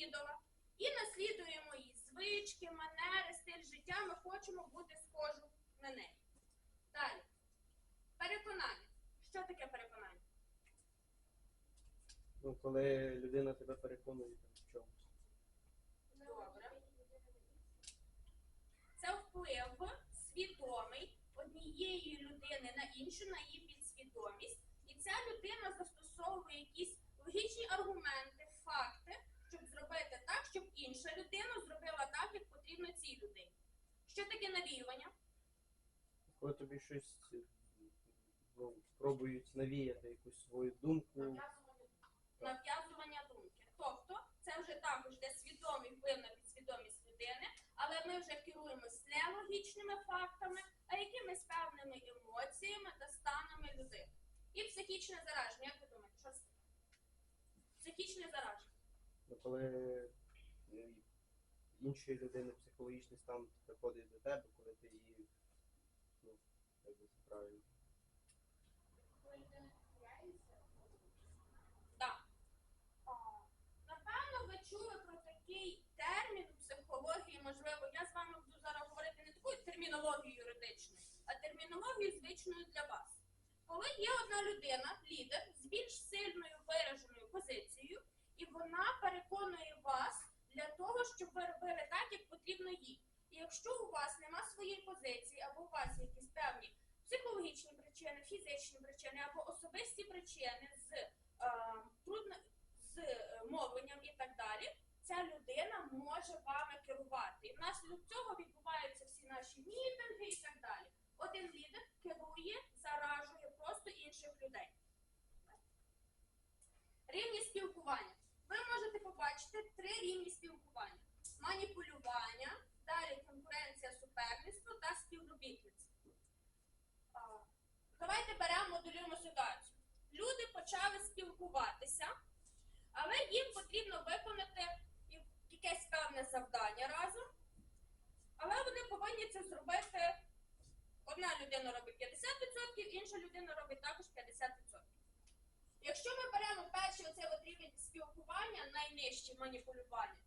ідола і наслідуємо її звички, манери, стиль життя. Ми хочемо бути схожі на неї. Далі. Переконання. Що таке переконання? Ну, коли людина тебе переконує там в чомусь. Добре. Це вплив свідомий однієї людини на іншу, на її підсвідомість. І ця людина застосовує якісь логічні аргументи, факти, щоб зробити так, щоб інша людина зробила так, як потрібно цій людині. Що таке навіювання? Коли тобі щось ну, пробують навіяти якусь свою думку. Нав'язування думки. Тобто це вже також де свідомий вплив на підсвідомість людини, але ми вже керуємось не логічними фактами, а якимись певними емоціями та станами людини. І психічне зараження. Як ви думаєте, що це? Психічне зараження. Ну, коли е, іншої людини психологічний стан приходить до тебе, коли ти її, правильно. Так. Напевно, ви чули про такий термін у психології, можливо, я з вами буду зараз говорити не такою термінологією юридичною, а термінологією звичною для вас. Коли є одна людина, лідер, з більш сильною вираженою позицією, і вона переконує вас для того, щоб ви робили так, як потрібно їй. Якщо у вас нема своєї позиції, або у вас якісь певні психологічні причини, фізичні причини або особисті причини з е, трудно з е, мовленням і так далі, ця людина може вами керувати. І внаслідок цього відбуваються всі наші мітинги і так далі. Один лідер керує, заражує просто інших людей. Рівні спілкування. Ви можете побачити три рівні спілкування: маніпулювання, конкуренція, суперництво та співробітництво. Давайте беремо моделюємо ситуацію. Люди почали спілкуватися, але їм потрібно виконати якесь певне завдання разом. Але вони повинні це зробити. Одна людина робить 50%, інша людина робить також 50%. Якщо ми беремо перший оцей от рівень спілкування, найнижче маніпулювання,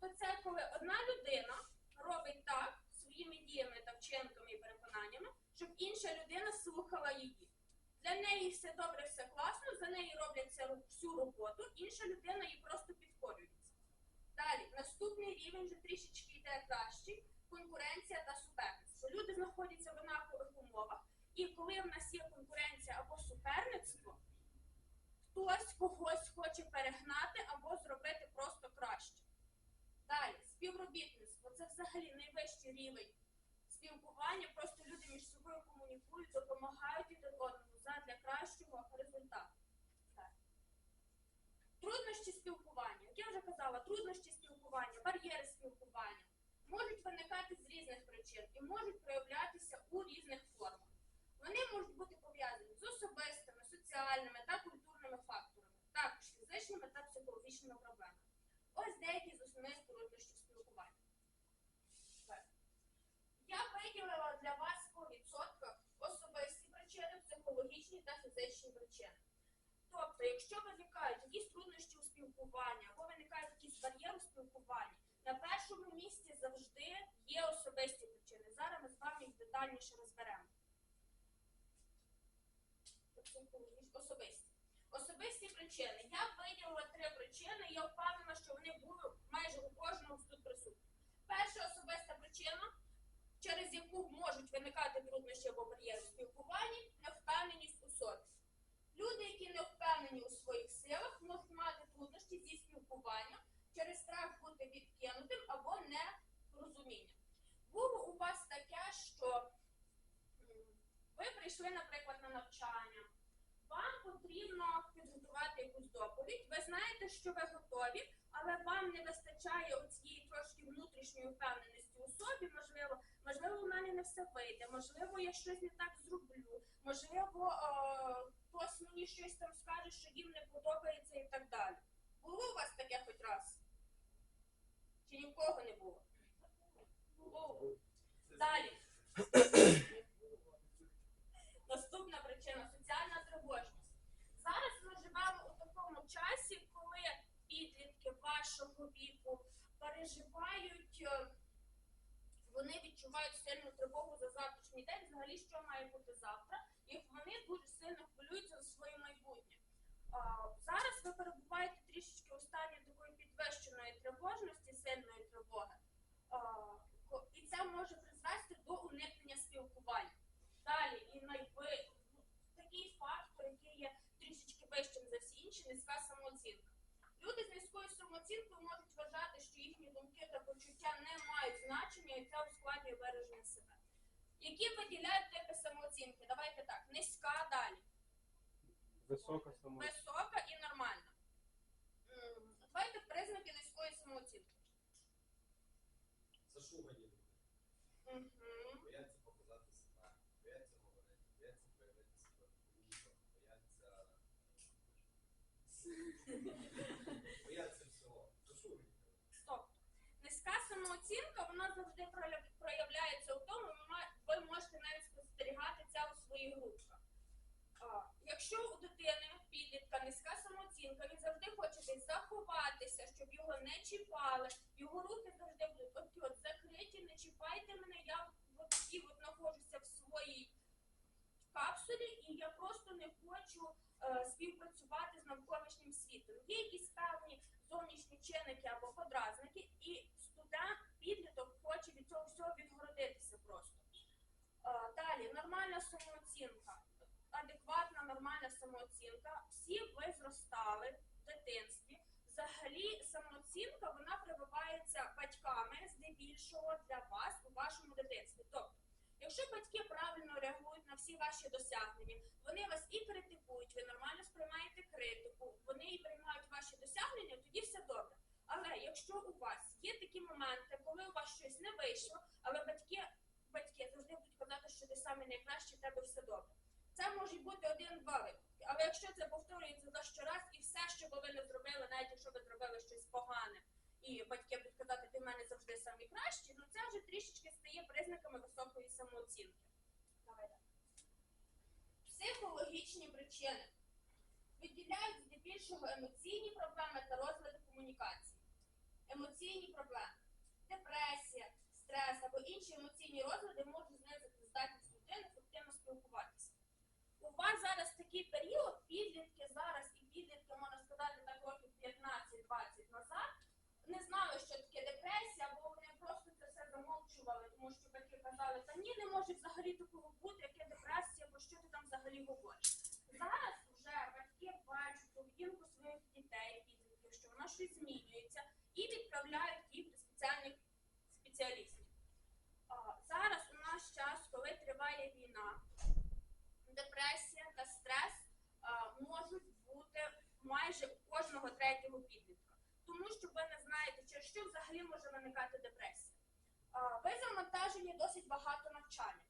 то це коли одна людина робить так своїми діями та вчинками і переконаннями, щоб інша людина слухала її. Для неї все добре, все класно, за неї роблять всю роботу, інша людина їй просто підкорюється. Далі, наступний рівень вже трішечки йде кращий конкуренція та суперництво. Люди знаходяться в однакових умовах, і коли в нас є конкуренція або суперництво, хтось когось хоче перегнати або зробити просто краще. Далі, співробітництво це взагалі найвищий рівень спілкування, просто люди між собою комунікують, допомагають один одному задля кращого результату. Труднощі спілкування, як я вже казала, труднощі спілкування, бар'єри спілкування можуть виникати з різних причин і можуть проявлятися у різних формах. Вони можуть бути пов'язані з особистими, соціальними та культурними факторами, також фізичними та психологічними проблемами. Ось деякі з основних труднощів спілкування. Так. Я виділила для вас по відсотках особисті причини, психологічні та фізичні причини. Тобто, якщо виникають якісь труднощі у спілкуванні або виникають якісь бар'єри у спілкуванні, на першому місці завжди є особисті причини. Зараз ми з вами їх детальніше розберемо. Особисті. Особисті причини. Я виділила три причини, і я впевнена, що вони були майже у кожного тут присутніх. Перша особиста причина, через яку можуть виникати труднощі або бар'єри в спілкуванні, невпевненість у собі. Люди, які не впевнені у своїх силах, можуть мати труднощі зі спілкуванням через страх бути відкинутим або непорозуміння. Було у вас таке, що ви прийшли, наприклад, на навчання, вам потрібно підготувати якусь доповідь. Ви знаєте, що ви готові, але вам не вистачає оцієї трошки внутрішньої впевненості у собі. Можливо, можливо, у мене не все вийде, можливо, я щось не так зроблю, можливо, е, хтось мені щось там скаже, що їм не подобається і так далі. Було у вас таке хоч раз? Чи ні в кого не було? Було. Далі. Наступна причина соціальна тривожність. Зараз ми живемо у такому часі, коли підлітки вашого вони відчувають сильну тривогу за завтрашній день. Взагалі, що має бути завтра, і вони дуже. Які виділяють типи самооцінки? Давайте так: низька далі, Висока самооцінка. висока і нормальна. Давайте признаки низької самооцінки. Зашугані люди. Угу. Бояться показати себе, бояться говорити, бояться проявити себе публічно, бояться. Бояться всього. Зашугані. Тобто, низька самооцінка вона завжди проявляється у тому, ви ма- ви можете навіть спостерігати це у своїх групах. А, Якщо у дитини підлітка низька самооцінка, він завжди хоче десь заховатися, щоб його не чіпали. Його руки завжди будуть от, от закриті, не чіпайте мене, я от такі от знаходжуся в своїй капсулі, і я просто не хочу е, співпрацювати з навколишнім світом. Є якісь певні зовнішні чинники або подразники, і студент, підліток хоче від цього всього відгородитися просто. Е, Далі, нормальна самооцінка, адекватна нормальна самооцінка. Всі ви зростали в дитинстві. Взагалі, самооцінка вона прививається батьками здебільшого для вас у вашому дитинстві. Тобто, якщо батьки правильно реагують на всі ваші досягнення, вони вас і критикують, ви нормально сприймаєте критику, вони і приймають ваші досягнення, тоді все добре. Але якщо у вас є такі моменти, коли у вас щось не вийшло, але батьки, батьки завжди будуть казати, що ти саме найкраще, в тебе все добре. Це може бути один-два випадки. Але якщо це повторюється за щораз, і все, що ви не зробили, навіть якщо ви зробили щось погане, і батьки будуть казати, ти в мене завжди самі кращі, ну це вже трішечки стає признаками високої самооцінки. Психологічні причини виділяють здебільшого емоційні проблеми та розлади комунікації. Емоційні проблеми, депресія, стрес або інші емоційні розлади можуть знизити здатність людини ефективно спілкуватися. У вас зараз такий період, підлітки зараз і підлітки, можна сказати, так років 15-20 назад, не знали, що таке депресія, бо вони просто це все замовчували, тому що батьки казали, та ні, не може взагалі такого бути, яке депресія, про що ти там взагалі говориш. Зараз вже батьки бачать поведінку своїх дітей, підлітків, що вона щось змінюється, і відправляють їх до спеціальних спеціалістів. Зараз у нас час, коли триває війна, депресія та стрес можуть бути майже у кожного третього підлітка. Тому що ви не знаєте, через що взагалі може виникати депресія. Ви завантажені досить багато навчання.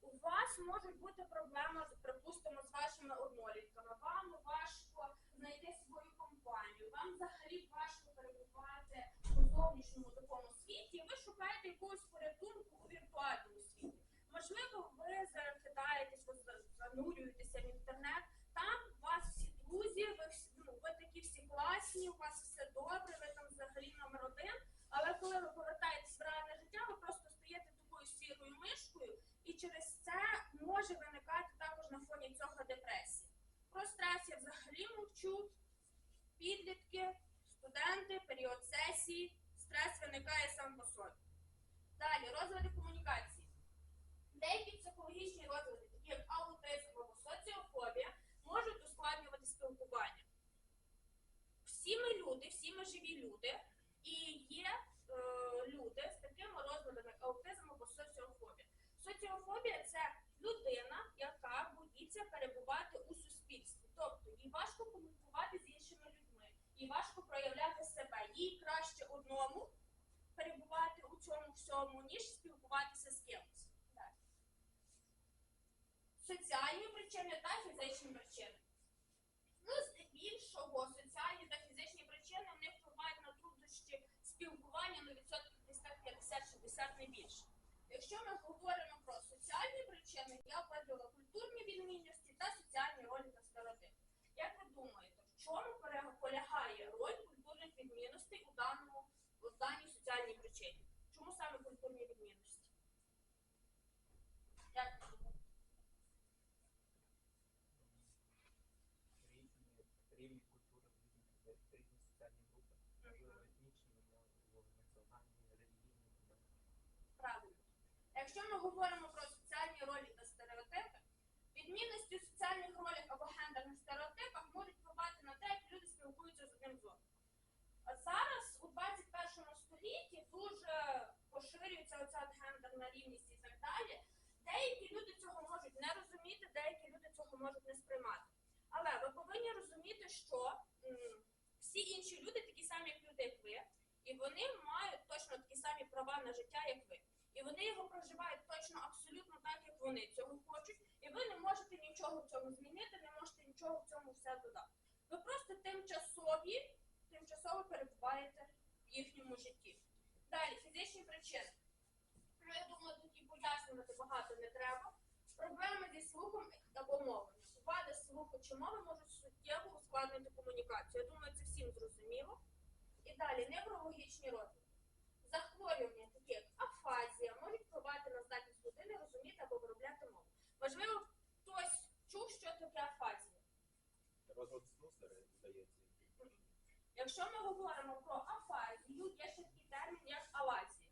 У вас можуть бути проблеми, припустимо, з вашими однолітками. Вам важко знайти свою компанію, вам взагалі важко перебувати у зовнішньому такому світі, і ви шукаєте якогось порятунку у віртуальному світі. Можливо, ви закидаєтесь, ви за- занурюєтеся в інтернет. Там у вас всі друзі, ви ну, ви такі всі класні, у вас все добре, ви там взагалі номер один. Але коли ви повертаєтесь в реальне життя, ви просто стаєте такою сірою мишкою, і через це може виникати також на фоні цього депресія. Про стрес я взагалі мовчу. Підлітки, студенти, період сесії, стрес виникає сам по собі. Далі, розлади комунікації. Деякі психологічні розлади, такі як аутизм або соціофобія, можуть ускладнювати спілкування. Всі ми люди, всі ми живі люди, і є е, люди з такими розладами аутизм або соціофобія. Соціофобія це людина, яка боїться перебувати у суспільстві. Тобто їй важко комунікувати з іншими людьми, їй важко проявляти себе. Їй краще одному перебувати у цьому всьому, ніж спілкуватися з кимось. Соціальні причини та фізичні причини. Ну, здебільшого соціальні та фізичні причини вони впливають на труднощі спілкування на відсотків десь так 50-60 не більше. Якщо ми говоримо про соціальні причини, я виділа культурні відмінності та соціальні ролі та стереотипи. Як ви думаєте, в чому пере- полягає роль культурних відмінностей у даному у даній соціальній причині? Чому саме культурні відмінності? Якщо ми говоримо про соціальні ролі та стереотипи, відмінності у соціальних ролях або гендерних стереотипах можуть впливати на те, як люди спілкуються з одним з одним. Зараз у 21 столітті дуже поширюється оця гендерна рівність і так далі. Деякі люди цього можуть не розуміти, деякі люди цього можуть не сприймати. Але ви повинні розуміти, що всі інші люди такі самі, як люди, як ви, і вони мають точно такі самі права на життя, як ви. І вони його проживають точно абсолютно так, як вони цього хочуть, і ви не можете нічого в цьому змінити, не можете нічого в цьому все додати. Ви просто тимчасові, тимчасово перебуваєте в їхньому житті. Далі, фізичні причини. Ну, я думаю, тут і пояснювати багато не треба. Проблеми зі слухом або мовою. Вади слуху чи мови можуть суттєво ускладнити комунікацію. Я думаю, це всім зрозуміло. І далі неврологічні розвитки. Захворювання, такі як афазія, можуть впливати на здатність людини розуміти або виробляти мову. Можливо, хтось чув, що таке афазія. Здається. Якщо ми говоримо про афазію, є ще такий термін, як алазія.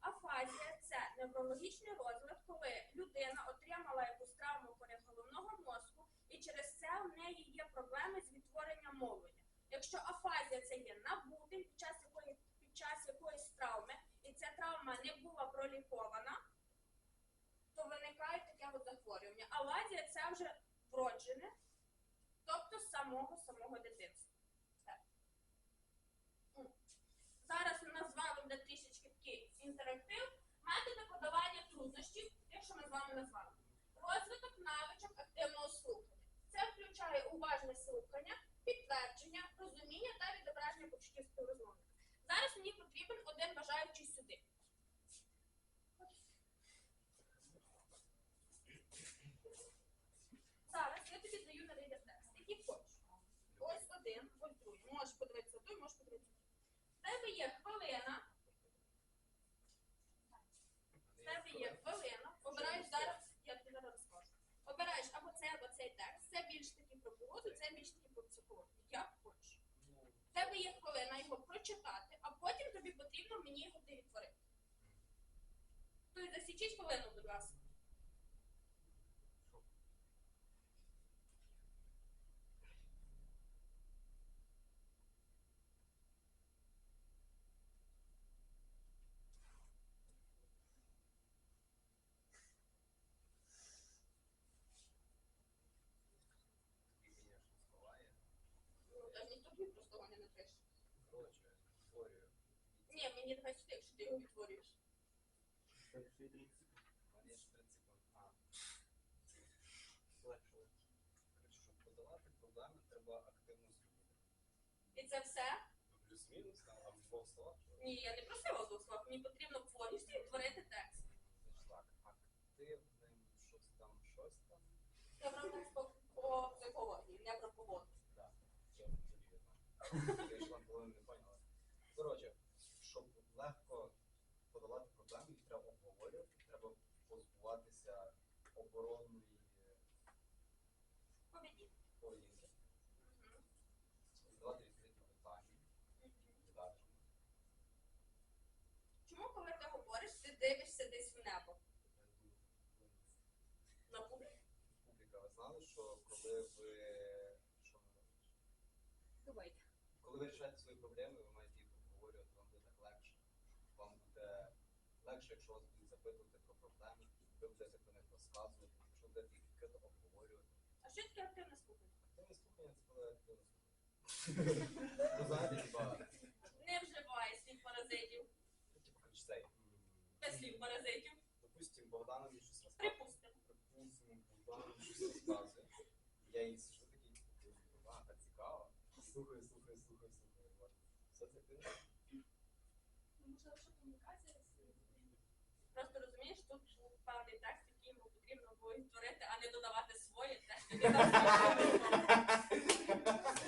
Афазія це неврологічний розлад, коли людина отримала якусь травму кори головного мозку, і через це в неї є проблеми з відтворенням мовлення. Якщо афазія це є набутим під час якої під час якоїсь травми, і ця травма не була пролікована, виникає таке от захворювання. Алазія це вже вроджене, тобто з самого самого дитинства. Зараз у нас з вами трішечки такий інтерактив. Методи подавання труднощів, якщо ми з вами назвали. Розвиток навичок активного слухання. Це включає уважне слухання, підтвердження, розуміння та відображення почуттів співрозмовника. Зараз мені потрібен один бажаючий сюди. Зараз я тобі даю на вибір текст, який хочеш. Ось один, ось другий. Можеш подивитися той, можеш подивитися. В тебе є хвилина. В тебе є хвилина. Обираєш зараз. Обираєш або цей, або цей текст. Це більш таки про погоду, це більш таки про психологію. Як хочеш. В тебе є хвилина його прочитати, а потім тобі потрібно мені його відтворити. Тобто засічіть хвилину, будь ласка. Тобі, звісно, сховає. Ну, та ніхто тобі просто не напише. Коротше, створюю. Ні, мені давай сюди, якщо ти його відтворюєш. Це ще й 30 У мене є ще 30 секунд. А, легше. коротше, щоб подолати проблеми, треба активно. І це все? Ну, Плюс-мінус, там, а в двох словах. Ні, я не просила двох слов. Мені потрібно повністю відтворити текст. Значить так, активним, щось там, щось там. Це в рамках по, психології, не про погоду. Так, я. Я не поняла. Коротше, щоб легко подолати проблеми, їх треба обговорювати, треба позбуватися оборонної поведінки, задавати відкриті питання. Чому, коли ти говориш, ти дивишся десь в небо? На публіку? Публіка, ви знали, що коли ви що? Давайте. Коли ви рішаєте свої проблеми, ви маєте їх обговорювати, вам буде так легше. Вам буде легше, якщо вас будуть запитувати про проблеми, ви будете про них розказувати, якщо будете їх відкрито обговорювати. А що таке активне слухання? Активне слухання це коли активно слухати. Ну, Не вживай слів паразитів. типа, коротше. Без слів паразитів. Допустим, Богдан мені щось розказує. Припустимо. Припустимо, Богдан мені щось розказує. Я їй сижу такий, типу, а, так цікаво. Слухаю, слухаю, слухаю, слухаю. Все це активно. певний текст, який йому потрібно було творити, а не додавати своє те, що